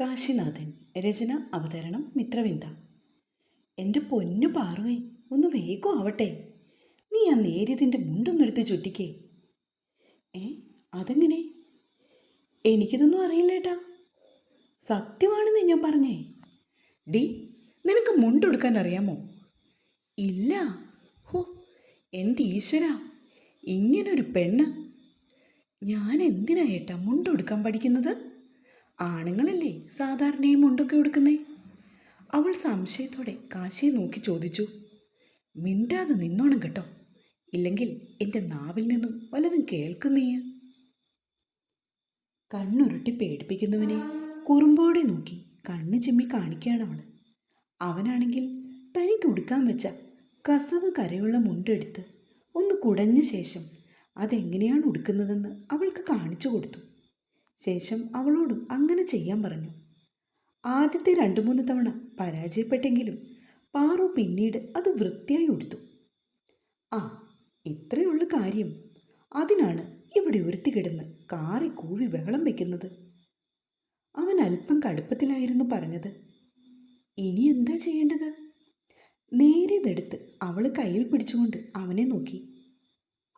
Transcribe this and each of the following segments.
കാശിനാഥൻ രചന അവതരണം മിത്രവിന്ദ. എന്റെ പൊന്നു പാറുവേ ഒന്ന് വേഗം ആവട്ടെ. നീ ആ നേരിയതിന്റെ മുണ്ടൊന്നെടുത്ത് ചുറ്റിക്കേ. ഏ അതെങ്ങനെ? എനിക്കിതൊന്നും അറിയില്ലേട്ടാ. സത്യമാണെന്ന് ഞാൻ പറഞ്ഞേ. ഡി നിനക്ക് മുണ്ടെടുക്കാൻ അറിയാമോ? ഇല്ല. ഹോ എന്റെ ഈശ്വര. ഇങ്ങനൊരു പെണ്ണ്. ഞാൻ എന്തിനാ ഏട്ടാ മുണ്ടെടുക്കാൻ പഠിക്കുന്നത്? ആണുങ്ങളല്ലേ സാധാരണയും മുണ്ടൊക്കെ ഉടുക്കുന്നേ? അവൾ സംശയത്തോടെ കാശിയെ നോക്കി ചോദിച്ചു. മിണ്ടാതെ നിന്നോണം കേട്ടോ. ഇല്ലെങ്കിൽ എന്റെ നാവിൽ നിന്നും വല്ലതും കേൾക്കുന്നേയ കണ്ണുരുട്ടി പേടിപ്പിക്കുന്നവനെ കുറുമ്പോടെ നോക്കി കണ്ണ് ചിമ്മി കാണിക്കുകയാണ് അവൾ. അവനാണെങ്കിൽ തനിക്ക് ഉടുക്കാൻ വെച്ച കസവ് കരയുള്ള മുണ്ടെടുത്ത് ഒന്ന് കുടഞ്ഞ ശേഷം അതെങ്ങനെയാണ് ഉടുക്കുന്നതെന്ന് അവൾക്ക് കാണിച്ചു കൊടുത്തു. ശേഷം അവളോടും അങ്ങനെ ചെയ്യാൻ പറഞ്ഞു. ആദ്യത്തെ രണ്ട് മൂന്ന് തവണ പരാജയപ്പെട്ടെങ്കിലും പാറു പിന്നീട് അത് വൃത്തിയായി ഉടുത്തു. ആ ഇത്രയുള്ള കാര്യം. അതിനാണ് ഇവിടെ ഉരുത്തി കിടന്ന് കാറി കൂവി ബഹളം വെക്കുന്നത്. അവൻ അല്പം കടുപ്പത്തിലായിരുന്നു പറഞ്ഞത്. ഇനി എന്താ ചെയ്യേണ്ടത്? നേരിയതെടുത്ത് അവൾ കയ്യിൽ പിടിച്ചുകൊണ്ട് അവനെ നോക്കി.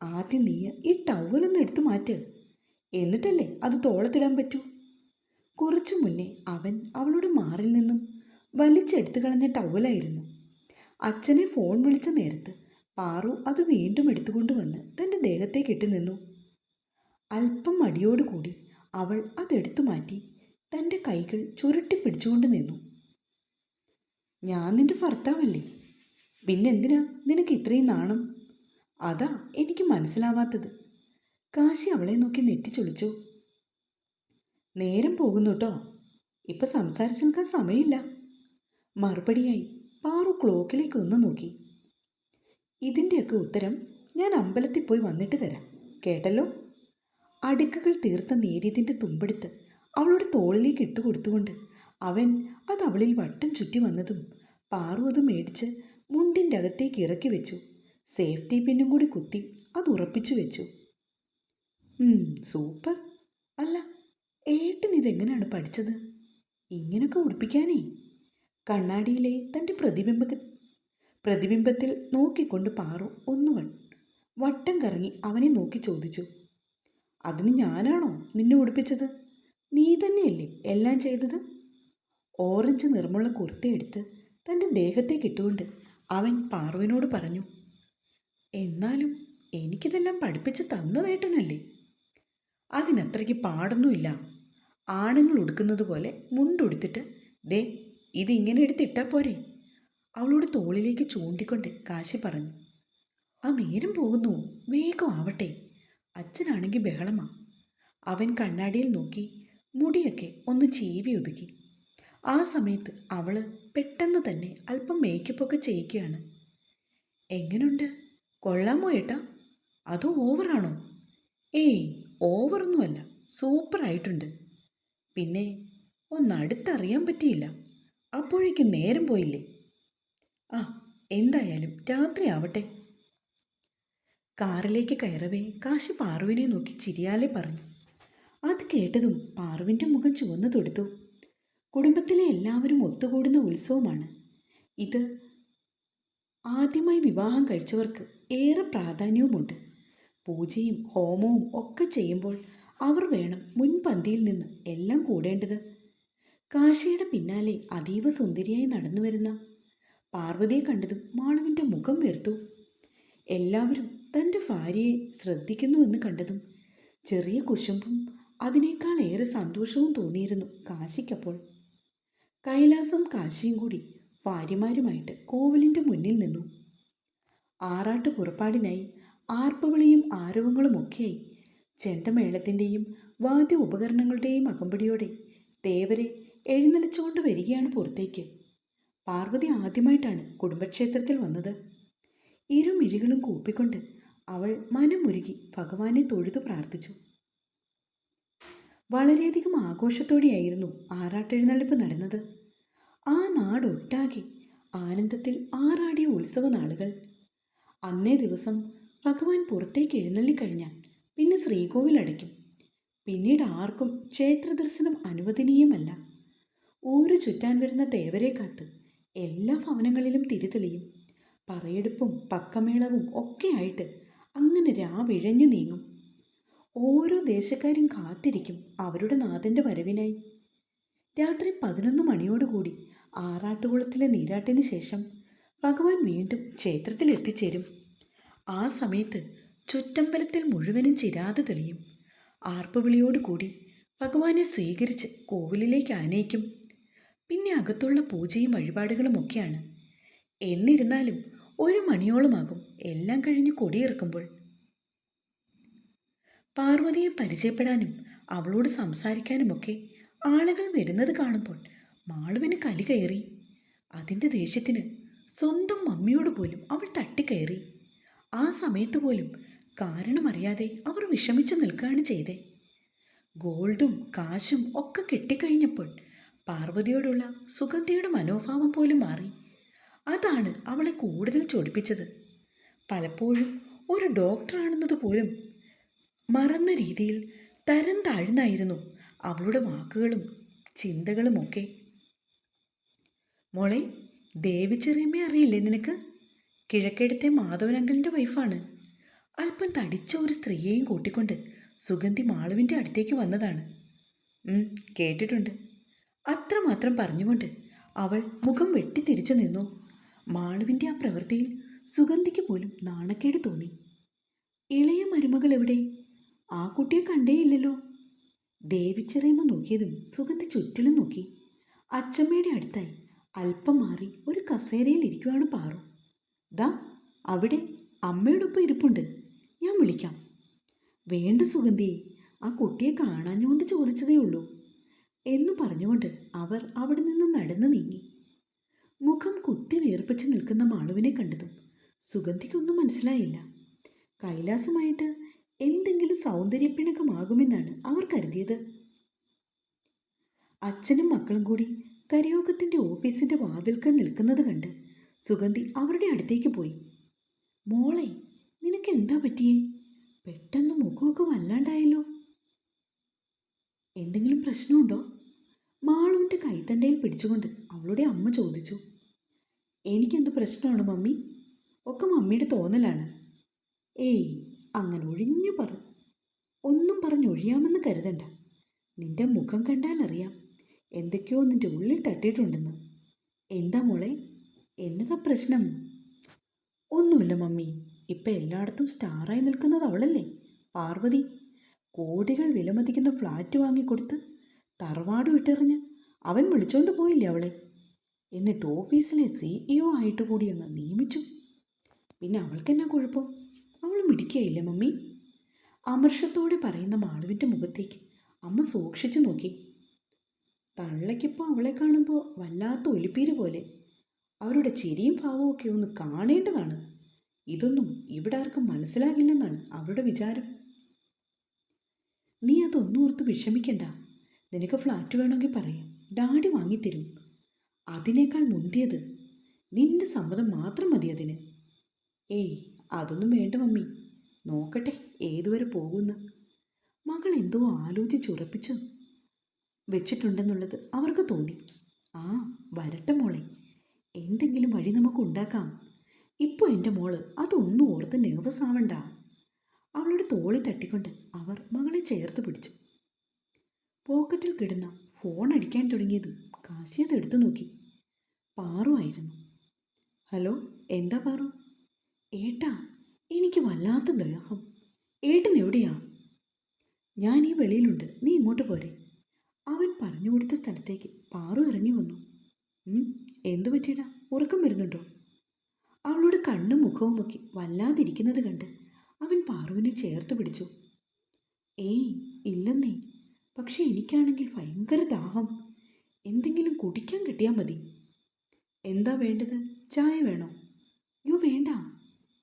ആദ്യം നീ ഈ ടവലൊന്ന് എടുത്തു മാറ്റ്. എന്നിട്ടല്ലേ അത് തോളത്തിടാൻ പറ്റൂ? കുറച്ചു മുന്നേ അവൻ അവളുടെ മാറിൽ നിന്നും വലിച്ചെടുത്തു കളഞ്ഞ ടവലായിരുന്നു. അച്ഛനെ ഫോൺ വിളിച്ച നേരത്ത് പാറു അത് വീണ്ടും എടുത്തുകൊണ്ട് വന്ന് തന്റെ ദേഹത്തേക്ക് ഇട്ട് നിന്നു. അല്പം മടിയോടുകൂടി അവൾ അതെടുത്തു മാറ്റി തന്റെ കൈകൾ ചുരുട്ടി പിടിച്ചുകൊണ്ട് നിന്നു. ഞാൻ നിന്റെ ഭർത്താവല്ലേ? പിന്നെന്തിനാ നിനക്ക് ഇത്രയും നാണം? അതാ എനിക്ക് മനസ്സിലാവാത്തത്. കാശി അവളെ നോക്കി നെറ്റിച്ചൊളിച്ചു. നേരം പോകുന്നു കേട്ടോ ഇപ്പം സംസാരിച്ചു നിൽക്കാൻ സമയമില്ല. മറുപടിയായി പാറു ക്ലോക്കിലേക്ക് ഒന്ന് നോക്കി. ഇതിന്റെയൊക്കെ ഉത്തരം ഞാൻ അമ്പലത്തിൽ പോയി വന്നിട്ട് തരാം. കേട്ടല്ലോ? അടുക്കുകൾ തീർത്ത നേരിയതിന്റെ തുമ്പെടുത്ത് അവളുടെ തോളിലേക്ക് ഇട്ടുകൊടുത്തുകൊണ്ട് അവൻ അത് അവളിൽ വട്ടം ചുറ്റി വന്നതും പാറു അത് മേടിച്ച് മുണ്ടിന്റെ അകത്തേക്ക് ഇറക്കി വെച്ചു. സേഫ്റ്റി പിന്നും കൂടി കുത്തി അത് ഉറപ്പിച്ചു വെച്ചു. സൂപ്പർ. അല്ല ഏട്ടൻ ഇതെങ്ങനെയാണ് പഠിച്ചത്? ഇങ്ങനൊക്കെ ഉടുപ്പിക്കാനേ. കണ്ണാടിയിലെ തന്റെ പ്രതിബിംബ പ്രതിബിംബത്തിൽ നോക്കിക്കൊണ്ട് പാറു ഒന്ന് വട്ടം കറങ്ങി അവനെ നോക്കി ചോദിച്ചു. അതിന് ഞാനാണോ നിന്നെ ഉടുപ്പിച്ചത്? നീ തന്നെയല്ലേ എല്ലാം ചെയ്തത്? ഓറഞ്ച് നിറമുള്ള കുർത്തയെടുത്ത് തന്റെ ദേഹത്തെ ഇട്ടുകൊണ്ട് അവൻ പാറുവിനോട് പറഞ്ഞു എന്നാലും എനിക്കിതെല്ലാം പഠിപ്പിച്ച് തന്നതേട്ടനല്ലേ അതിനത്രയ്ക്ക് പാടൊന്നുമില്ല. ആണുങ്ങൾ ഉടുക്കുന്നത് പോലെ മുണ്ടുടുത്തിട്ട് ദേ ഇതിങ്ങനെ എടുത്തിട്ടാ പോരെ. അവളോട് തോളിലേക്ക് ചൂണ്ടിക്കൊണ്ട് കാശി പറഞ്ഞു. ആ നേരം പോകുന്നു. വേഗം ആവട്ടെ. അച്ഛനാണെങ്കിൽ ബഹളമാ. അവൻ കണ്ണാടിയിൽ നോക്കി മുടിയൊക്കെ ഒന്ന് ചീവി ഒതുക്കി. ആ സമയത്ത് അവൾ പെട്ടെന്ന് തന്നെ അല്പം മേക്കപ്പൊക്കെ ചെയ്യിക്കുകയാണ്. എങ്ങനുണ്ട്? കൊള്ളാമോ ഏട്ടാ? അതോ ഓവറാണോ ഏയ് ഓവറൊന്നുമല്ല. സൂപ്പറായിട്ടുണ്ട്. പിന്നെ ഒന്ന് അടുത്തറിയാൻ പറ്റിയില്ല. അപ്പോഴേക്കും നേരം പോയില്ലേ? ആ എന്തായാലും രാത്രി ആവട്ടെ. കാറിലേക്ക് കയറവേ കാശി പാറുവിനെ നോക്കി ചിരിയാലെ പറഞ്ഞു. അത് കേട്ടതും പാറുവിന്റെ മുഖം ചുവന്നു തൊടുത്തു. കുടുംബത്തിലെ എല്ലാവരും ഒത്തുകൂടുന്ന ഉത്സവമാണ്. ഇത് ആദ്യമായി വിവാഹം കഴിച്ചവർക്ക് ഏറെ പ്രാധാന്യവുമുണ്ട്. പൂജയും ഹോമവും ഒക്കെ ചെയ്യുമ്പോൾ അവർ വേണം മുൻപന്തിയിൽ നിന്ന് എല്ലാം കൂടേണ്ടത്. കാശിയുടെ പിന്നാലെ അതീവ സുന്ദരിയായി നടന്നു വരുന്ന പാർവതിയെ കണ്ടതും മാളുവിന്റെ മുഖം വീർത്തു. എല്ലാവരും തന്റെ ഭാര്യയെ ശ്രദ്ധിക്കുന്നുവെന്ന് കണ്ടതും ചെറിയ കുശുമ്പും അതിനേക്കാൾ ഏറെ സന്തോഷവും തോന്നിയിരുന്നു കാശിക്കപ്പോൾ. കൈലാസം കാശിയും കൂടി ഭാര്യമാരുമായിട്ട് കോവിലിന്റെ മുന്നിൽ നിന്നു. ആറാട്ട് പുറപ്പാടിനായി ആർപ്പവിളിയും ആരവങ്ങളുമൊക്കെയായി ചെണ്ടമേളത്തിന്റെയും വാദ്യ ഉപകരണങ്ങളുടെയും അകമ്പടിയോടെ ദേവരെ എഴുന്നള്ളിച്ചുകൊണ്ട് വരികയാണ് പുറത്തേക്ക്. പാർവതി ആദ്യമായിട്ടാണ് കുടുംബക്ഷേത്രത്തിൽ വന്നത്. ഇരുമിഴികളും കൂപ്പിക്കൊണ്ട് അവൾ മനമുരുകി ഭഗവാനെ തൊഴുതു പ്രാർത്ഥിച്ചു. വളരെയധികം ആഘോഷത്തോടെയായിരുന്നു ആറാട്ടെഴുന്നള്ളിപ്പ് നടന്നത്. ആ നാടൊട്ടാകെ ആനന്ദത്തിൽ ആറാടിയ ഉത്സവ നാളുകൾ അന്നേ ദിവസം ഭഗവാൻ പുറത്തേക്ക് എഴുന്നള്ളിക്കഴിഞ്ഞാൽ പിന്നെ ശ്രീകോവിൽ അടയ്ക്കും. പിന്നീട് ആർക്കും ക്ഷേത്രദർശനം അനുവദനീയമല്ല. ഊരു ചുറ്റാൻ വരുന്ന തേവരെ കാത്ത് എല്ലാ ഭവനങ്ങളിലും തിരിതെളിയും. പറയെടുപ്പും പക്കമേളവും ഒക്കെയായിട്ട് അങ്ങനെ രാവിഴഞ്ഞു നീങ്ങും. ഓരോ ദേശക്കാരും കാത്തിരിക്കും അവരുടെ നാഥന്റെ വരവിനായി. രാത്രി പതിനൊന്ന് മണിയോടുകൂടി ആറാട്ടുകുളത്തിലെ നീരാട്ടിന് ശേഷം ഭഗവാൻ വീണ്ടും ക്ഷേത്രത്തിൽ എത്തിച്ചേരും ആ സമയത്ത് ചുറ്റമ്പലത്തിൽ മുഴുവനും ചിരാതെ തെളിയും. ആർപ്പുവിളിയോടുകൂടി ഭഗവാനെ സ്വീകരിച്ച് കോവിലിലേക്ക് ആനയിക്കും. പിന്നെ അകത്തുള്ള പൂജയും വഴിപാടുകളും ഒക്കെയാണ്. എന്നിരുന്നാലും ഒരു മണിയോളമാകും എല്ലാം കഴിഞ്ഞ് കൊടിയിറക്കുമ്പോൾ. പാർവതിയെ പരിചയപ്പെടാനും അവളോട് സംസാരിക്കാനുമൊക്കെ ആളുകൾ വരുന്നത് കാണുമ്പോൾ മാളുവിന് കലി കയറി. അതിന്റെ ദേഷ്യത്തിന് സ്വന്തം മമ്മിയോട് പോലും അവൾ തട്ടിക്കയറി ആ സമയത്ത് പോലും കാരണമറിയാതെ അവർ വിഷമിച്ചു നിൽക്കുകയാണ് ചെയ്തേ. ഗോൾഡും കാശും ഒക്കെ കിട്ടിക്കഴിഞ്ഞപ്പോൾ പാർവതിയോടുള്ള സുഗന്ധിയുടെ മനോഭാവം പോലും മാറി. അതാണ് അവളെ കൂടുതൽ ചൊടിപ്പിച്ചത്. പലപ്പോഴും ഒരു ഡോക്ടറാണെന്നത് പോലും മറന്ന രീതിയിൽ തരം താഴ്ന്നായിരുന്നു അവളുടെ വാക്കുകളും ചിന്തകളുമൊക്കെ. മോളെ ദേവി ചെറിയമ്മയെ അറിയില്ലേ നിനക്ക്? കിഴക്കെടുത്തെ മാധവനങ്കലിന്റെ വൈഫാണ് അല്പം തടിച്ച ഒരു സ്ത്രീയെയും കൂട്ടിക്കൊണ്ട് സുഗന്ധി മാളുവിന്റെ അടുത്തേക്ക് വന്നതാണ്. കേട്ടിട്ടുണ്ട്. അത്രമാത്രം പറഞ്ഞുകൊണ്ട് അവൾ മുഖം വെട്ടി തിരിച്ചു നിന്നു. മാളുവിന്റെ ആ പ്രവൃത്തിയിൽ സുഗന്ധിക്ക് പോലും നാണക്കേട് തോന്നി. ഇളയ മരുമകൾ എവിടെ? ആ കുട്ടിയെ കണ്ടേയില്ലല്ലോ. ദേവിച്ചെറിയമ്മ നോക്കിയതും സുഗന്ധി ചുറ്റിലും നോക്കി. അച്ചമ്മയുടെ അടുത്തായി അല്പം മാറി ഒരു കസേരയിൽ ഇരിക്കുവാണ് പാറു. ദാ അവിടെ അമ്മയോടൊപ്പം ഇരിപ്പുണ്ട്. ഞാൻ വിളിക്കാം. വേണ്ട സുഗന്ധി ആ കുട്ടിയെ കാണാഞ്ഞുകൊണ്ട് ചോദിച്ചതേ ഉള്ളൂ. എന്ന് പറഞ്ഞുകൊണ്ട് അവർ അവിടെ നിന്ന് നടന്നു നീങ്ങി. മുഖം കുത്തി വേർപ്പിച്ച് നിൽക്കുന്ന മാളുവിനെ കണ്ടതും സുഗന്ധിക്കൊന്നും മനസ്സിലായില്ല. കൈലാസമായിട്ട് എന്തെങ്കിലും സൗന്ദര്യപ്പിണക്കമാകുമെന്നാണ് അവർ കരുതിയത്. അച്ഛനും മക്കളും കൂടി കരയോഗത്തിന്റെ ഓഫീസിന്റെ വാതിൽക്കൽ നിൽക്കുന്നത് കണ്ട് സുഗന്ധി അവരുടെ അടുത്തേക്ക് പോയി. മോളെ നിനക്ക് എന്താ പറ്റിയേ? പെട്ടെന്ന് മുഖമൊക്കെ വല്ലാണ്ടായല്ലോ. എന്തെങ്കിലും പ്രശ്നമുണ്ടോ? മാളുവിന്റെ കൈത്തണ്ടയിൽ പിടിച്ചുകൊണ്ട് അവളുടെ അമ്മ ചോദിച്ചു. എനിക്കെന്ത് പ്രശ്നമാണ് മമ്മി? ഒക്കെ മമ്മിയുടെ തോന്നലാണ്. ഏയ് അങ്ങനെ ഒഴിഞ്ഞു പറ. ഒന്നും പറഞ്ഞൊഴിയാമെന്ന് കരുതണ്ട. നിന്റെ മുഖം കണ്ടാലറിയാം. എന്തൊക്കെയോ നിന്റെ ഉള്ളിൽ തട്ടിയിട്ടുണ്ടെന്ന്. എന്താ മോളെ? എന്നതാ പ്രശ്നം? ഒന്നുമില്ല മമ്മി. ഇപ്പം എല്ലായിടത്തും സ്റ്റാറായി നിൽക്കുന്നത് അവളല്ലേ? പാർവതി കോടികൾ വിലമതിക്കുന്ന ഫ്ലാറ്റ് വാങ്ങിക്കൊടുത്ത് തറവാട് വിട്ടെറിഞ്ഞ് അവൻ വിളിച്ചോണ്ട് പോയില്ലേ അവളെ? എന്നിട്ട് ഓഫീസിലെ സിഇഒ ആയിട്ട് കൂടി അങ്ങ് നിയമിച്ചു. പിന്നെ അവൾക്കെന്നാ കുഴപ്പം? അവൾ മിടിക്കുകയില്ല മമ്മി? അമർഷത്തോടെ പറയുന്ന മാളുവിന്റെ മുഖത്തേക്ക് അമ്മ സൂക്ഷിച്ചു നോക്കി. തള്ളയ്ക്കിപ്പോൾ അവളെ കാണുമ്പോൾ വല്ലാത്ത ഒലിപ്പീര് പോലെ അവരുടെ ചിരിയും ഭാവവും ഒക്കെ ഒന്ന് കാണേണ്ടതാണ്. ഇതൊന്നും ഇവിടെ ആർക്കും മനസ്സിലാകില്ലെന്നാണ് അവരുടെ വിചാരം. നീ അതൊന്നും ഓർത്ത് വിഷമിക്കണ്ട. നിനക്ക് ഫ്ലാറ്റ് വേണമെങ്കിൽ പറയാം. ഡാഡി വാങ്ങിത്തരും. അതിനേക്കാൾ മുന്തിയത് നിന്റെ സമ്മതം മാത്രം മതി അതിന്. ഏയ് അതൊന്നും വേണ്ട മമ്മി. നോക്കട്ടെ ഏതുവരെ പോകുന്നു? മകൾ എന്തോ ആലോചിച്ചുറപ്പിച്ചു വെച്ചിട്ടുണ്ടെന്നുള്ളത് അവർക്ക് തോന്നി. ആ വരട്ടെ മോളെ. എന്തെങ്കിലും വഴി നമുക്ക് ഉണ്ടാക്കാം. ഇപ്പോൾ എന്റെ മോൾ അതൊന്നും ഓർത്ത് നെർവസ് ആവണ്ട. അവളുടെ തോളി തട്ടിക്കൊണ്ട് അവർ മകളെ ചേർത്ത് പിടിച്ചു. പോക്കറ്റിൽ കിടന്ന ഫോൺ അടിക്കാൻ തുടങ്ങിയതും കാശി അത് എടുത്തു നോക്കി. പാറു ആയിരുന്നു. ഹലോ എന്താ പാറു? ഏട്ടാ എനിക്ക് വല്ലാത്ത ദാഹം. ഏട്ടൻ എവിടെയാ? ഞാൻ ഈ വെളിയിലുണ്ട്. നീ ഇങ്ങോട്ട് പോരെ. അവൻ പറഞ്ഞു കൊടുത്ത സ്ഥലത്തേക്ക് പാറു ഇറങ്ങി വന്നു. എന്തു പറ്റിയടാ? ഉറക്കം വരുന്നുണ്ടോ? അവളുടെ കണ്ണും മുഖവും ഒക്കെ വല്ലാതിരിക്കുന്നത് കണ്ട് അവൻ പാറുവിനെ ചേർത്ത് പിടിച്ചു. ഏയ് ഇല്ലെന്നേ. പക്ഷെ എനിക്കാണെങ്കിൽ ഭയങ്കര ദാഹം. എന്തെങ്കിലും കുടിക്കാൻ കിട്ടിയാൽ മതി. എന്താ വേണ്ടത്? ചായ വേണോ? യോ വേണ്ട.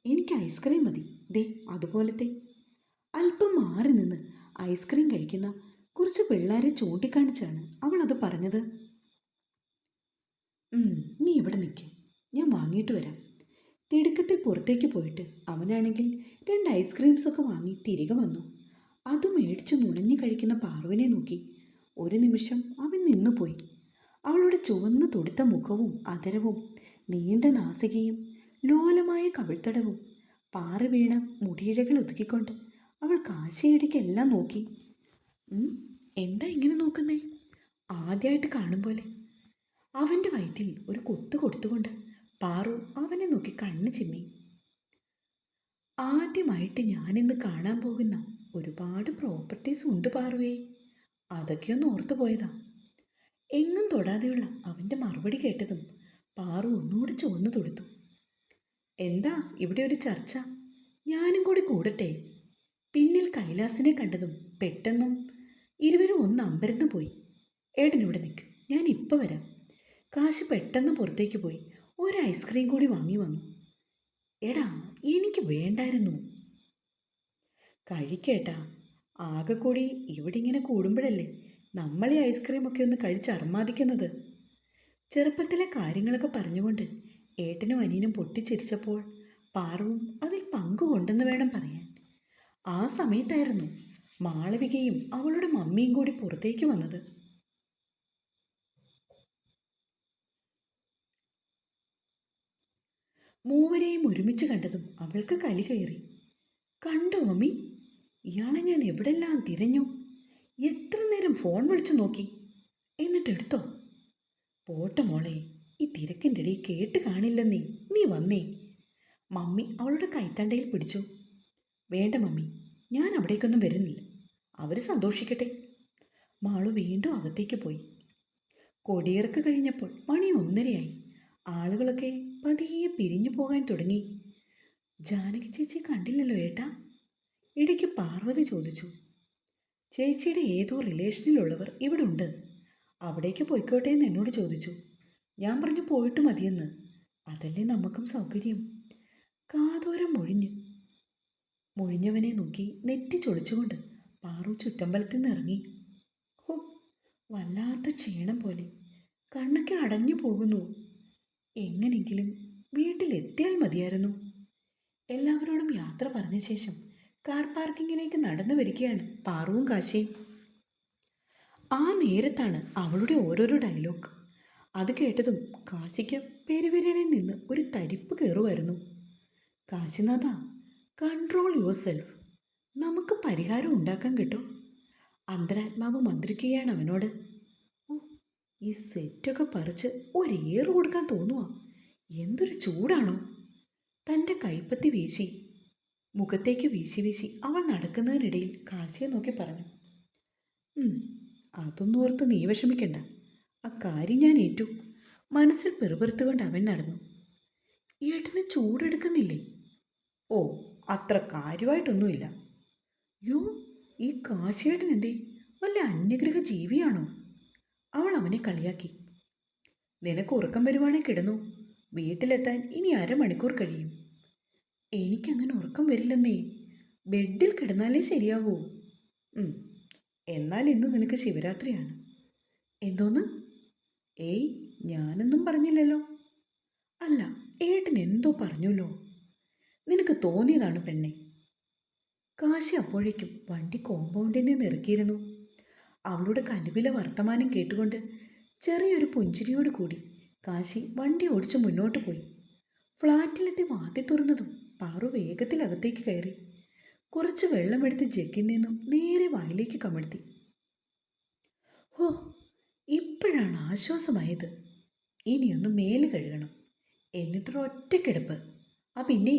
എനിക്ക് ഐസ്ക്രീം മതി. ദേ അതുപോലത്തെ. അല്പം മാറി നിന്ന് ഐസ്ക്രീം കഴിക്കുന്ന കുറച്ച് പിള്ളേരെ ചൂണ്ടിക്കാണിച്ചാണ് അവൾ അത് പറഞ്ഞത്. നീ ഇവിടെ നിൽക്ക് ഞാൻ വാങ്ങിയിട്ട് വരാം. തിടുക്കത്തിൽ പുറത്തേക്ക് പോയിട്ട് അവനാണെങ്കിൽ രണ്ട് ഐസ്ക്രീംസ് ഒക്കെ വാങ്ങി തിരികെ വന്നു. അത് മേടിച്ച് നുണഞ്ഞു കഴിക്കുന്ന പാർവിനെ നോക്കി. ഒരു നിമിഷം അവൻ നിന്നുപോയി. അവളുടെ ചുവന്നു തുടുത്ത മുഖവും അതരവും നീണ്ട നാസികയും ലോലമായ കവിൾത്തടവും പാറി വീണ മുടിയിഴകൾ ഒതുക്കിക്കൊണ്ട് അവൾ കാശിയടിക്കെല്ലാം നോക്കി. എന്താ ഇങ്ങനെ നോക്കുന്നേ? ആദ്യമായിട്ട് കാണും പോലെ. അവന്റെ വയറ്റിൽ ഒരു കൊത്ത് കൊടുത്തുകൊണ്ട് പാറു അവനെ നോക്കി കണ്ണു ചിമ്മി. ആദ്യമായിട്ട് ഞാനിന്ന് കാണാൻ പോകുന്ന ഒരുപാട് പ്രോപ്പർട്ടീസ് ഉണ്ട് പാറുവേ. അതൊക്കെ ഒന്ന് ഓർത്തു പോയതാ. എങ്ങും തൊടാതെയുള്ള അവന്റെ മറുപടി കേട്ടതും പാറു ഒന്നുകൂടി ചുവന്നു തൊടുത്തു. എന്താ ഇവിടെ ഒരു ചർച്ച? ഞാനും കൂടി കൂടട്ടെ. പിന്നിൽ കൈലാസിനെ കണ്ടതും പെട്ടെന്നും ഇരുവരും ഒന്ന് അമ്പരന്ന് പോയി. ഏട്ടനിവിടെ നിൽക്ക് ഞാൻ ഇപ്പം വരാം. കാശ് പെട്ടെന്ന് പുറത്തേക്ക് പോയി. ഒരു ഐസ്ക്രീം കൂടി വാങ്ങി വന്നു. എടാ എനിക്ക് വേണ്ടായിരുന്നു. കഴിക്കേട്ടാ ആകെ കൂടി ഇവിടെ ഇങ്ങനെ കൂടുമ്പോഴല്ലേ നമ്മൾ ഈ ഐസ്ക്രീമൊക്കെ ഒന്ന് കഴിച്ച് അർമാദിക്കുന്നത്? ചെറുപ്പത്തിലെ കാര്യങ്ങളൊക്കെ പറഞ്ഞുകൊണ്ട് ഏട്ടനും അനിയനും പൊട്ടിച്ചിരിച്ചപ്പോൾ പാറുവും അതിൽ പങ്കുകൊണ്ടെന്ന് വേണം പറയാൻ. ആ സമയത്തായിരുന്നു മാളവികയും അവളുടെ മമ്മിയും കൂടി പുറത്തേക്ക് വന്നത്. മൂവരെയും ഒരുമിച്ച് കണ്ടതും അവൾക്ക് കലി കയറി. കണ്ടോ മമ്മി? ഇയാളെ ഞാൻ എവിടെല്ലാം തിരഞ്ഞു? എത്ര നേരം ഫോൺ വിളിച്ചു നോക്കി? എന്നിട്ട് എടുത്തോ? പോട്ടെ മോളെ ഈ തിരക്കിന്റെ ഇടയിൽ കേട്ട് കാണില്ലെന്നേ നീ വന്നേ. മമ്മി അവളുടെ കൈത്തണ്ടയിൽ പിടിച്ചു. വേണ്ട മമ്മി ഞാൻ അവിടേക്കൊന്നും വരുന്നില്ല. അവർ സന്തോഷിക്കട്ടെ. മാളു വീണ്ടും അകത്തേക്ക് പോയി. കൊടിയിറക്ക് കഴിഞ്ഞപ്പോൾ മണി ഒന്നരയായി. ആളുകളൊക്കെ പതിയെ പിരിഞ്ഞു പോകാൻ തുടങ്ങി. ജാനകി ചേച്ചി കണ്ടില്ലല്ലോ ഏട്ടാ? ഇടയ്ക്ക് പാർവതി ചോദിച്ചു. ചേച്ചിയുടെ ഏതോ റിലേഷനിലുള്ളവർ ഇവിടെ ഉണ്ട് അവിടേക്ക് പോയിക്കോട്ടെ എന്ന് എന്നോട് ചോദിച്ചു. ഞാൻ പറഞ്ഞു പോയിട്ട് മതിയെന്ന്. അതല്ലേ നമുക്കും സൗകര്യം. കാതോരം മൊഴിഞ്ഞ്. മൊഴിഞ്ഞവനെ നോക്കി നെറ്റി ചൊളിച്ചുകൊണ്ട് പാറു ചുറ്റമ്പലത്തിൽ നിന്ന് ഇറങ്ങി. ഹോ വല്ലാത്ത ക്ഷീണം പോലെ. കണ്ണൊക്കെ അടഞ്ഞു പോകുന്നു. എങ്ങനെങ്കിലും വീട്ടിലെത്തിയാൽ മതിയായിരുന്നു. എല്ലാവരോടും യാത്ര പറഞ്ഞ ശേഷം കാർ പാർക്കിങ്ങിലേക്ക് നടന്നു വരികയാണ് പാറുവും കാശിയും. ആ നേരത്താണ് അവളുടെ ഓരോരോ ഡയലോഗ്. അത് കേട്ടതും കാശിക്ക് പെരുവിരലിൽ നിന്ന് ഒരു തരിപ്പ് കയറുമായിരുന്നു. കാശിനാഥ കൺട്രോൾ യുവർ സെൽഫ് നമുക്ക് പരിഹാരം ഉണ്ടാക്കാൻ കിട്ടും. അന്തരാത്മാവ് മന്ത്രിക്കുകയാണ് അവനോട്. ഈ സെറ്റൊക്കെ പറിച്ച് ഒരേറ് കൊടുക്കാൻ തോന്നുക എന്തൊരു ചൂടാണോ. തന്റെ കൈപ്പത്തി വീശി മുഖത്തേക്ക് വീശി വീശി അവൾ നടക്കുന്നതിനിടയിൽ കാശിയെ നോക്കി പറഞ്ഞു. "ഉം, അതൊന്നും ഓർത്ത് നീ വിഷമിക്കണ്ട. ആ കാര്യം ഞാൻ ഏറ്റു. മനസ്സിൽ പെറുപെറുത്തുകൊണ്ട് അവൻ നടന്നു. ഏട്ടന് ചൂടെടുക്കുന്നില്ലേ? ഓ അത്ര കാര്യമായിട്ടൊന്നുമില്ല. യോ ഈ കാശിയേട്ടൻ എന്തേ? വല്ല അന്യഗ്രഹ ജീവിയാണോ അവൾ അവനെ കളിയാക്കി. നിനക്ക് ഉറക്കം വരുവാണേ കിടന്നു. വീട്ടിലെത്താൻ ഇനി അരമണിക്കൂർ കഴിയും. എനിക്കങ്ങനെ ഉറക്കം വരില്ലെന്നേ. ബെഡിൽ കിടന്നാലേ ശരിയാവൂ. എന്നാൽ ഇന്ന് നിനക്ക് ശിവരാത്രിയാണ്. എന്തോന്ന്? ഏയ് ഞാനൊന്നും പറഞ്ഞില്ലല്ലോ. അല്ല ഏട്ടൻ എന്തോ പറഞ്ഞല്ലോ നിനക്ക് തോന്നിയതാണ് പെണ്ണെ. കാശി അപ്പോഴേക്കും വണ്ടി കോമ്പൗണ്ടിൽ നിന്ന് ഇറക്കിയിരുന്നു. അവളുടെ കനവിലെ വർത്തമാനം കേട്ടുകൊണ്ട് ചെറിയൊരു പുഞ്ചിരിയോട് കൂടി കാശി വണ്ടി ഓടിച്ച് മുന്നോട്ട് പോയി. ഫ്ളാറ്റിലെത്തി വാതി തുറന്നതും പാറു വേഗത്തിൽ അകത്തേക്ക് കയറി. കുറച്ച് വെള്ളമെടുത്ത് ജഗ്ഗിൽ നിന്നും നേരെ വായിലേക്ക് കമഴ്ത്തി. ഹോ ഇപ്പോഴാണ് ആശ്വാസമായത്. ഇനിയൊന്ന് മേൽ കഴുകണം. എന്നിട്ടൊരു ഒറ്റക്കെടുപ്പ് ആ പിന്നെ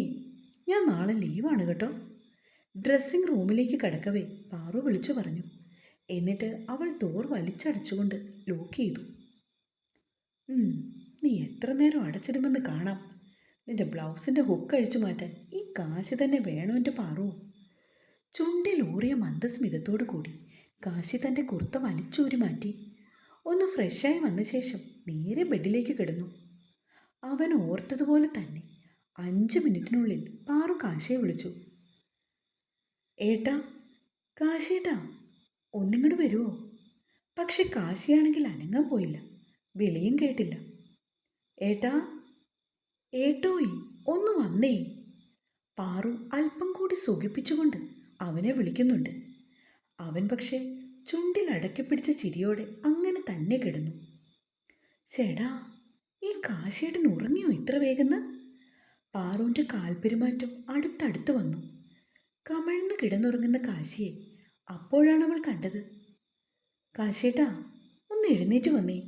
ഞാൻ നാളെ ലീവാണ് കേട്ടോ. ഡ്രസ്സിംഗ് റൂമിലേക്ക് കടക്കവേ പാറു വിളിച്ചു പറഞ്ഞു. എന്നിട്ട് അവൾ ഡോർ വലിച്ചടച്ചുകൊണ്ട് ലോക്ക് ചെയ്തു. നീ എത്ര നേരം അടച്ചിടുമെന്ന് കാണാം. നിന്റെ ബ്ലൗസിന്റെ ഹുക്ക് അഴിച്ചു മാറ്റാൻ ഈ കാശി തന്നെ വേണോ എന്റെ പാറു? ചുണ്ടിൽ ഊറിയ മന്ദസ്മിതത്തോടു കൂടി കാശി തന്റെ കുർത്ത വലിച്ചൂരി മാറ്റി. ഒന്ന് ഫ്രഷായി വന്ന ശേഷം നേരെ ബെഡിലേക്ക് കിടന്നു. അവൻ ഓർത്തതുപോലെ തന്നെ അഞ്ച് മിനിറ്റിനുള്ളിൽ പാറു കാശിയെ വിളിച്ചു. ഏട്ടാ കാശിയേട്ടാ ഒന്നിങ്ങോട്ട് വരുമോ പക്ഷെ കാശിയാണെങ്കിൽ അനങ്ങാൻ പോയില്ല. വിളിയും കേട്ടില്ല. ഏട്ടാ ഏട്ടോയ് ഒന്ന് വന്നേ. പാറു അല്പം കൂടി സുഖിപ്പിച്ചുകൊണ്ട് അവനെ വിളിക്കുന്നുണ്ട്. അവൻ പക്ഷേ ചുണ്ടിൽ അടക്കിപ്പിടിച്ച ചിരിയോടെ അങ്ങനെ തന്നെ കിടന്നു. ചേടാ ഈ കാശിയേട്ടൻ ഉറങ്ങിയോ ഇത്ര വേഗന്ന്? പാറുവിന്റെ കാൽപെരുമാറ്റം അടുത്തടുത്ത് വന്നു. കമഴ്ന്ന് കിടന്നുറങ്ങുന്ന കാശിയെ അപ്പോഴാണ് അവൾ കണ്ടത്. കാശേട്ടാ ഒന്ന് എഴുന്നേറ്റ് വന്നേ.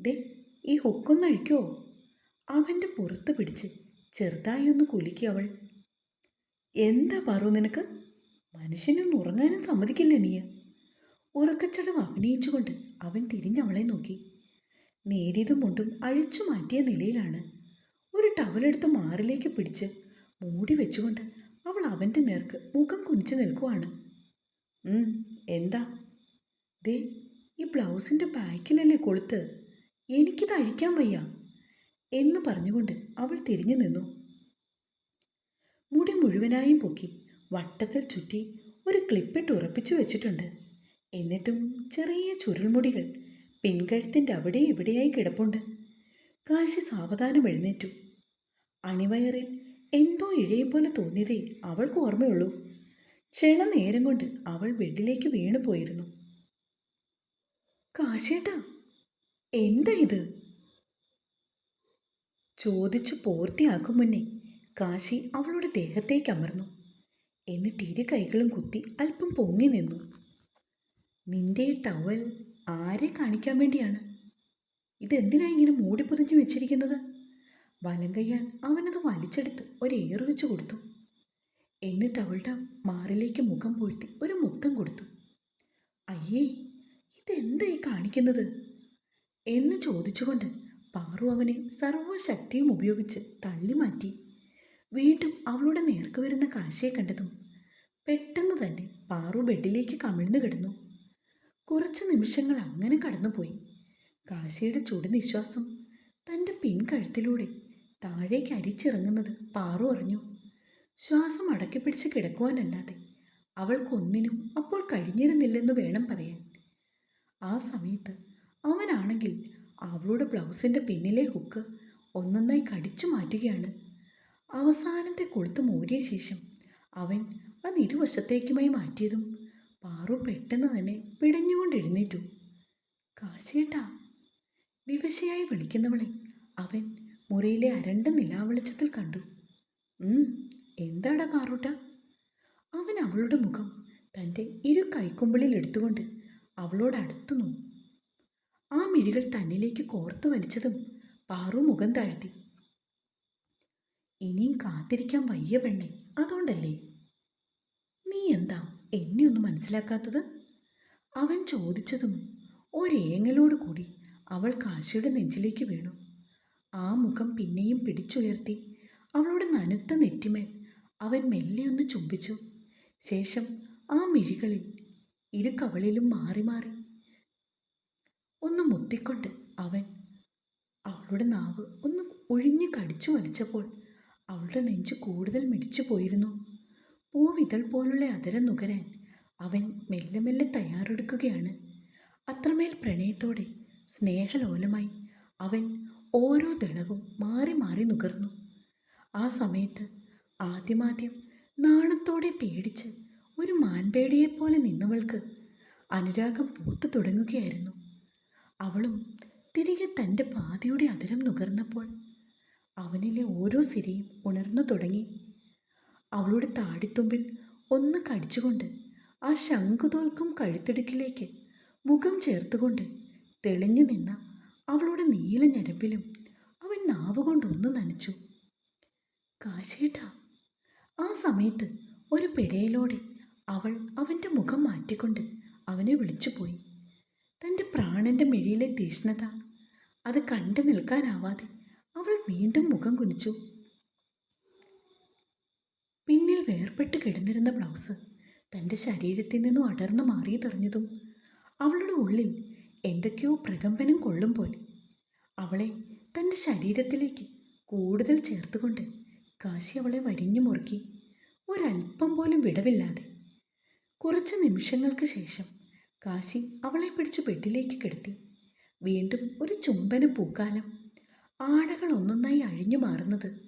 ദേ ഈ ഹുക്കൊന്ന് അഴിക്കോ. അവന്റെ പുറത്ത് പിടിച്ച് ചെറുതായി ഒന്ന് കുലുക്കി അവൾ. എന്താ പറു നിനക്ക്? മനുഷ്യനൊന്ന് ഉറങ്ങാനും സമ്മതിക്കില്ല നീ? ഉറക്കച്ചടവ് അഭിനയിച്ചുകൊണ്ട് അവൻ തിരിഞ്ഞവളെ നോക്കി. നേരിയതും മുണ്ടും അഴിച്ചു മാറ്റിയ നിലയിലാണ്. ഒരു ടവലെടുത്ത് മാറിലേക്ക് പിടിച്ച് മൂടി വെച്ചുകൊണ്ട് അവൾ അവന്റെ നേർക്ക് മുഖം കുനിച്ച് നിൽക്കുവാണ്. "ഉം, എന്താ? ദേ ഈ ബ്ലൗസിന്റെ ബാക്കിലല്ലേ കൊളുത്ത്? എനിക്കിത് അഴിക്കാൻ വയ്യ. എന്ന് പറഞ്ഞുകൊണ്ട് അവൾ തിരിഞ്ഞു നിന്നു. മുടി മുഴുവനായും പൊക്കി വട്ടത്തിൽ ചുറ്റി ഒരു ക്ലിപ്പിട്ട് ഉറപ്പിച്ചു വെച്ചിട്ടുണ്ട്. എന്നിട്ടും ചെറിയ ചുരുൾമുടികൾ പിൻകഴുത്തിന്റെ അവിടെ ഇവിടെയായി കിടപ്പുണ്ട്. കാശി സാവധാനം എഴുന്നേറ്റു. അണിവയറിൽ എന്തോ ഇഴയും പോലെ തോന്നിയതേ അവൾക്ക് ഓർമ്മയുള്ളൂ. ക്ഷണനേരം കൊണ്ട് അവൾ ബെഡിലേക്ക് വീണു പോയിരുന്നു. കാശേട്ടാ എന്താ ഇത്? ചോദിച്ചു പൂർത്തിയാക്കും മുന്നേ കാശി അവളുടെ ദേഹത്തേക്ക് അമർന്നു. എന്നിട്ട് ഇരു കൈകളും കുത്തി അല്പം പൊങ്ങി നിന്നു. നിന്റെ ടവൽ ആരെ കാണിക്കാൻ വേണ്ടിയാണ്? ഇതെന്തിനാ ഇങ്ങനെ മൂടി പൊതിഞ്ഞു വെച്ചിരിക്കുന്നത്? വലം കയ്യാൽ അവനത് വലിച്ചെടുത്ത് ഒരു വെച്ച് കൊടുത്തു. എന്നിട്ട് അവളുടെ മാറിലേക്ക് മുഖം പൂഴ്ത്തി ഒരു മുത്തം കൊടുത്തു. അയ്യേ ഇതെന്തായി കാണിക്കുന്നത്? എന്ന് ചോദിച്ചുകൊണ്ട് പാറു അവനെ സർവശക്തിയും ഉപയോഗിച്ച് തള്ളി മാറ്റി. വീണ്ടും അവളുടെ നേർക്ക് വരുന്ന കാശയെ കണ്ടതും പെട്ടെന്ന് തന്നെ പാറു ബെഡിലേക്ക് കമിഴ്ന്നു കിടന്നു. കുറച്ച് നിമിഷങ്ങൾ അങ്ങനെ കടന്നുപോയി. കാശിയുടെ ചുടുനിശ്വാസം തന്റെ പിൻകഴുത്തിലൂടെ താഴേക്ക് അരിച്ചിറങ്ങുന്നത് പാറു അറിഞ്ഞു. ശ്വാസം അടക്കി പിടിച്ച് കിടക്കുവാനല്ലാതെ അവൾക്കൊന്നിനും അപ്പോൾ കഴിഞ്ഞിരുന്നില്ലെന്ന് വേണം പറയാൻ. ആ സമയത്ത് അവനാണെങ്കിൽ അവളുടെ ബ്ലൗസിന്റെ പിന്നിലെ ഹുക്ക് ഒന്നൊന്നായി കടിച്ചു മാറ്റുകയാണ്. അവസാനത്തെ കൊളുത്ത് മൂടിയ ശേഷം അവൻ അത് ഇരുവശത്തേക്കുമായി മാറ്റിയതും പാറു പെട്ടെന്ന് തന്നെ പിടഞ്ഞുകൊണ്ട് എഴുന്നേറ്റു കാശേട്ടാ വിവശയായി വിളിക്കുന്നവളെ അവൻ മുറിയിലെ അരണ്ട നിലാവെളിച്ചത്തിൽ കണ്ടു. "ഉം, എന്താടാ പാറൂട്ട അവൻ അവളുടെ മുഖം തന്റെ ഇരു കൈക്കുമ്പിളിൽ എടുത്തുകൊണ്ട് അവളോട് അടുത്തു നിന്നു ആ മിഴികൾ തന്നിലേക്ക് കോർത്തു വലിച്ചതും പാറു മുഖം താഴ്ത്തി. ഇനിയും കാത്തിരിക്കാൻ വയ്യ പെണ്ണെ അതുകൊണ്ടല്ലേ? നീ എന്താ എന്നെ ഒന്നും മനസ്സിലാക്കാത്തത്? അവൻ ചോദിച്ചതും ഒരേങ്ങലോട് കൂടി അവൾ കാശിയുടെ നെഞ്ചിലേക്ക് വീണു. ആ മുഖം പിന്നെയും പിടിച്ചുയർത്തി അവളുടെ നനുത്ത നെറ്റിമേൽ അവൻ മെല്ലെയൊന്ന് ചുംബിച്ചു. ശേഷം ആ മിഴികളിൽ ഇരു കവളിലും മാറി മാറി. ഒന്ന് മുത്തിക്കൊണ്ട് അവൻ അവളുടെ നാവ് ഒന്ന് ഒഴിഞ്ഞ് കടിച്ചു വലിച്ചപ്പോൾ അവളുടെ നെഞ്ച് കൂടുതൽ മിടിച്ചു പോയിരുന്നു. പൂവിതൾ പോലുള്ള അതരം നുകരാൻ അവൻ മെല്ലെ മെല്ലെ തയ്യാറെടുക്കുകയാണ്. അത്രമേൽ പ്രണയത്തോടെ സ്നേഹലോലമായി അവൻ ഓരോ ദളവും മാറി മാറി നുകർന്നു. ആ സമയത്ത് ആദ്യമാദ്യം നാണത്തോടെ പേടിച്ച് ഒരു മാൻപേടിയെപ്പോലെ നിന്നവൾക്ക് അനുരാഗം പൂത്തു തുടങ്ങുകയായിരുന്നു. അവളും തിരികെ തന്റെ പാതിയുടെ അതിരം നുകർന്നപ്പോൾ അവനിലെ ഓരോ സിരയും ഉണർന്നു തുടങ്ങി. അവളുടെ താടിത്തുമ്പിൽ ഒന്ന് കടിച്ചുകൊണ്ട് ആ ശംഖുതോൽക്കും കഴുത്തിടുക്കിലേക്ക് മുഖം ചേർത്തുകൊണ്ട് തെളിഞ്ഞു നിന്ന അവളുടെ നീല ഞരമ്പിലും അവൻ നാവുകൊണ്ടൊന്ന് നനച്ചു. കാശേട്ടാ ആ സമയത്ത് ഒരു പിടയിലൂടെ അവൾ അവന്റെ മുഖം മാറ്റിക്കൊണ്ട് അവനെ വിളിച്ചുപോയി തന്റെ പ്രാണന്റെ മിഴിയിലെ തീഷ്ണത അത് കണ്ടു നിൽക്കാനാവാതെ അവൾ വീണ്ടും മുഖം കുനിച്ചു. പിന്നിൽ വേർപെട്ട് കിടന്നിരുന്ന ബ്ലൗസ് തന്റെ ശരീരത്തിൽ നിന്നും അടർന്നു മാറിയതെറിഞ്ഞതും അവളുടെ ഉള്ളിൽ എന്തൊക്കെയോ പ്രകമ്പനം കൊള്ളും പോലെ അവളെ തന്റെ ശരീരത്തിലേക്ക് കൂടുതൽ ചേർത്തുകൊണ്ട് കാശി അവളെ വരിഞ്ഞു മുറുക്കി. ഒരല്പം പോലും വിടവില്ലാതെ. കുറച്ച് നിമിഷങ്ങൾക്ക് ശേഷം കാശി അവളെ പിടിച്ച് ബെഡിലേക്ക് കിടത്തി. വീണ്ടും ഒരു ചുംബന പൂക്കാലം. ആടകൾ ഒന്നൊന്നായി അഴിഞ്ഞു മാറുന്നത്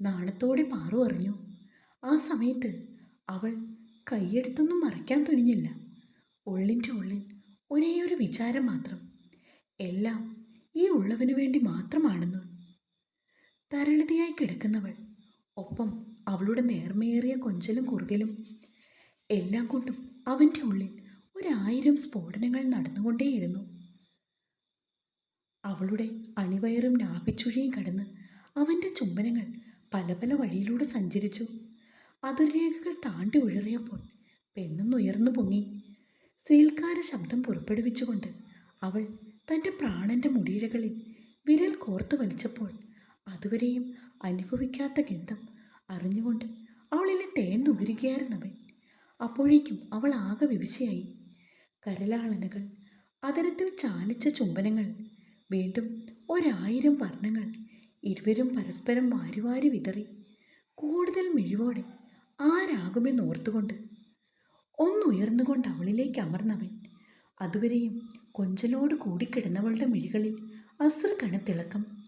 നാണത്തോടെ പാറു അറിഞ്ഞു. ആ സമയത്ത് അവൾ കൈയെടുത്തൊന്നും മറയ്ക്കാൻ തുനിഞ്ഞില്ല. ഉള്ളിന്റെ ഉള്ളിൽ ഒരേ ഒരു വിചാരം മാത്രം. എല്ലാം ഈ ഉള്ളവന് വേണ്ടി മാത്രമാണെന്ന്. തരളിതയായി കിടക്കുന്നവൾ ഒപ്പം അവളുടെ നേർമയേറിയ കൊഞ്ചലും കുറുകലും എല്ലാം കൊണ്ടും അവന്റെ ഉള്ളിൽ ഒരായിരം സ്ഫോടനങ്ങൾ നടന്നുകൊണ്ടേയിരുന്നു. അവളുടെ അണിവയറും നാഭിച്ചുഴിയും കടന്ന് അവന്റെ ചുംബനങ്ങൾ പല പല വഴിയിലൂടെ സഞ്ചരിച്ചു. അതിർരേഖകൾ താണ്ടി ഉഴറിയപ്പോൾ പെണ്ണൊന്നുയർന്നു പൊങ്ങി. സീൽക്കാര ശബ്ദം പുറപ്പെടുവിച്ചുകൊണ്ട് അവൾ തന്റെ പ്രാണന്റെ മുടിയിഴകളിൽ വിരൽ കോർത്ത് വലിച്ചപ്പോൾ അതുവരെയും അനുഭവിക്കാത്ത ഗന്ധം അറിഞ്ഞുകൊണ്ട് അവളിലെ തേൻ നുകരുകയായിരുന്നവൻ. അപ്പോഴേക്കും അവൾ ആകെ വിവിശയായി. കരലാളനകൾ അതരത്തിൽ ചാലിച്ച ചുംബനങ്ങൾ വീണ്ടും ഒരായിരം വർണങ്ങൾ ഇരുവരും പരസ്പരം വാരി വാരി വിതറി. കൂടുതൽ മിഴിവോടെ ആരാകുമെന്നോർത്തുകൊണ്ട് ഒന്നുയർന്നുകൊണ്ട് അവളിലേക്ക് അമർന്നവൻ. അതുവരെയും കൊഞ്ചലോട് കൂടിക്കിടന്നവളുടെ മിഴികളിൽ അശ്രുകണത്തിളക്കം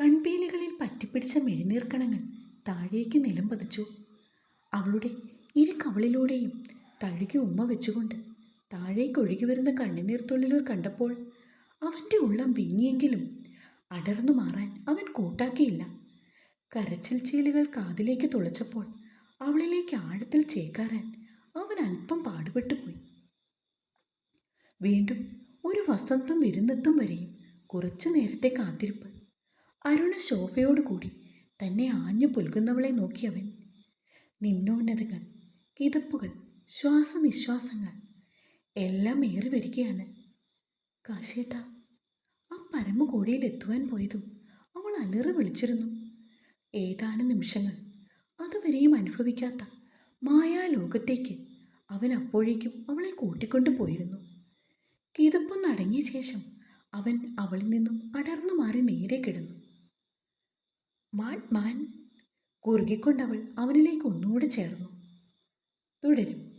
കൺപീലികളിൽ പറ്റിപ്പിടിച്ച മെഴുനീർക്കണങ്ങൾ താഴേക്ക് നിലം പതിച്ചു. അവളുടെ ഇരു കവളിലൂടെയും തഴുകി ഉമ്മ വെച്ചുകൊണ്ട് താഴേക്ക് ഒഴുകി വരുന്ന കണ്ണുനീർത്തുള്ളികൾ കണ്ടപ്പോൾ അവന്റെ ഉള്ളം വിങ്ങിയെങ്കിലും അടർന്നു മാറാൻ അവൻ കൂട്ടാക്കിയില്ല. കരച്ചിൽ ചീലുകൾ കാതിലേക്ക് തുളച്ചപ്പോൾ അവളിലേക്ക് ആഴത്തിൽ ചേക്കാറാൻ അവൻ അല്പം പാടുപെട്ടു പോയി. വീണ്ടും ഒരു വസന്തം വിരുന്നെത്തും വരെയും കുറച്ചു നേരത്തെ കാത്തിരിപ്പ് അരുണ ശോഭയോടുകൂടി തന്നെ ആഞ്ഞു പുൽകുന്നവളെ നോക്കിയവൻ. നിമ്നോന്നതകൾ കിതപ്പുകൾ ശ്വാസനിശ്വാസങ്ങൾ എല്ലാം ഏറി വരികയാണ്. കാശേട്ട ആ പരമകോടിയിൽ എത്തുവാൻ പോയതും അവൾ അലറി വിളിച്ചിരുന്നു. ഏതാനും നിമിഷങ്ങൾ അതുവരെയും അനുഭവിക്കാത്ത മായാലോകത്തേക്ക് അവൻ അപ്പോഴേക്കും അവളെ കൂട്ടിക്കൊണ്ടു പോയിരുന്നു. കിതപ്പൊന്നടങ്ങിയ ശേഷം അവൻ അവളിൽ നിന്നും അടർന്നു മാറി നേരെ കിടന്നു. മാൻ മാൻ. കുറുകിക്കൊണ്ടവൾ അവനിലേക്ക് ഒന്നുകൂടെ ചേർന്നു. തുടരും.